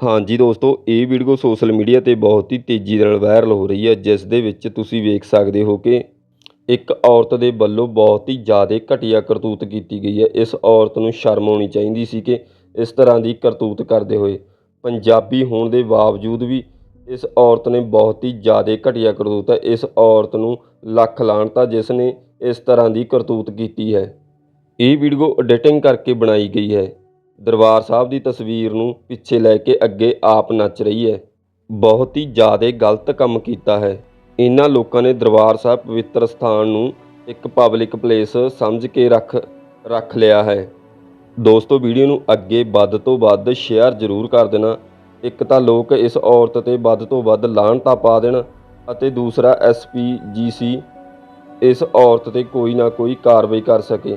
ਹਾਂਜੀ ਦੋਸਤੋ, ਇਹ ਵੀਡੀਓ ਸੋਸ਼ਲ ਮੀਡੀਆ ਤੇ ਬਹੁਤ ਹੀ ਤੇਜ਼ੀ ਨਾਲ ਵਾਇਰਲ ਹੋ ਰਹੀ ਹੈ, ਜਿਸ ਦੇ ਵਿੱਚ ਤੁਸੀਂ ਵੇਖ ਸਕਦੇ ਹੋ ਕਿ ਇੱਕ ਔਰਤ ਦੇ ਵੱਲੋਂ ਬਹੁਤ ਹੀ ਜ਼ਿਆਦਾ ਘਟੀਆ ਕਰਤੂਤ ਕੀਤੀ ਗਈ ਹੈ। ਇਸ ਔਰਤ ਨੂੰ ਸ਼ਰਮ ਆਉਣੀ ਚਾਹੀਦੀ ਸੀ ਕਿ ਇਸ ਤਰ੍ਹਾਂ ਦੀ ਕਰਤੂਤ ਕਰਦੇ ਹੋਏ। ਪੰਜਾਬੀ ਹੋਣ ਦੇ ਬਾਵਜੂਦ ਵੀ ਇਸ ਔਰਤ ਨੇ ਬਹੁਤ ਹੀ ਜ਼ਿਆਦਾ ਘਟੀਆ ਕਰਤੂਤ ਹੈ। ਇਸ ਔਰਤ ਨੂੰ ਲੱਖ ਲਾਹਣਤਾ ਜਿਸ ਨੇ ਇਸ ਤਰ੍ਹਾਂ ਦੀ ਕਰਤੂਤ ਕੀਤੀ ਹੈ। ਇਹ ਵੀਡੀਓ ਐਡੀਟਿੰਗ ਕਰਕੇ ਬਣਾਈ ਗਈ ਹੈ। ਦਰਬਾਰ ਸਾਹਿਬ ਦੀ ਤਸਵੀਰ ਨੂੰ ਪਿੱਛੇ ਲੈ ਕੇ ਅੱਗੇ ਆਪ ਨੱਚ ਰਹੀ ਹੈ। ਬਹੁਤ ਹੀ ਜ਼ਿਆਦਾ ਗਲਤ ਕੰਮ ਕੀਤਾ ਹੈ। ਇਹਨਾਂ ਲੋਕਾਂ ਨੇ ਦਰਬਾਰ ਸਾਹਿਬ ਪਵਿੱਤਰ ਸਥਾਨ ਨੂੰ ਇੱਕ ਪਬਲਿਕ ਪਲੇਸ ਸਮਝ ਕੇ ਰੱਖ ਰੱਖ ਲਿਆ ਹੈ। ਦੋਸਤੋ, ਵੀਡੀਓ ਨੂੰ ਅੱਗੇ ਵੱਧ ਤੋਂ ਵੱਧ ਸ਼ੇਅਰ ਜ਼ਰੂਰ ਕਰ ਦੇਣਾ। ਇੱਕ ਤਾਂ ਲੋਕ ਇਸ ਔਰਤ ਤੇ ਵੱਧ ਤੋਂ ਵੱਧ ਲਾਹਣਤਾ ਪਾ ਦੇਣ ਅਤੇ ਦੂਸਰਾ ਐਸਪੀਜੀਸੀ ਇਸ ਔਰਤ ਤੇ ਕੋਈ ਨਾ ਕੋਈ ਕਾਰਵਾਈ ਕਰ ਸਕੇ।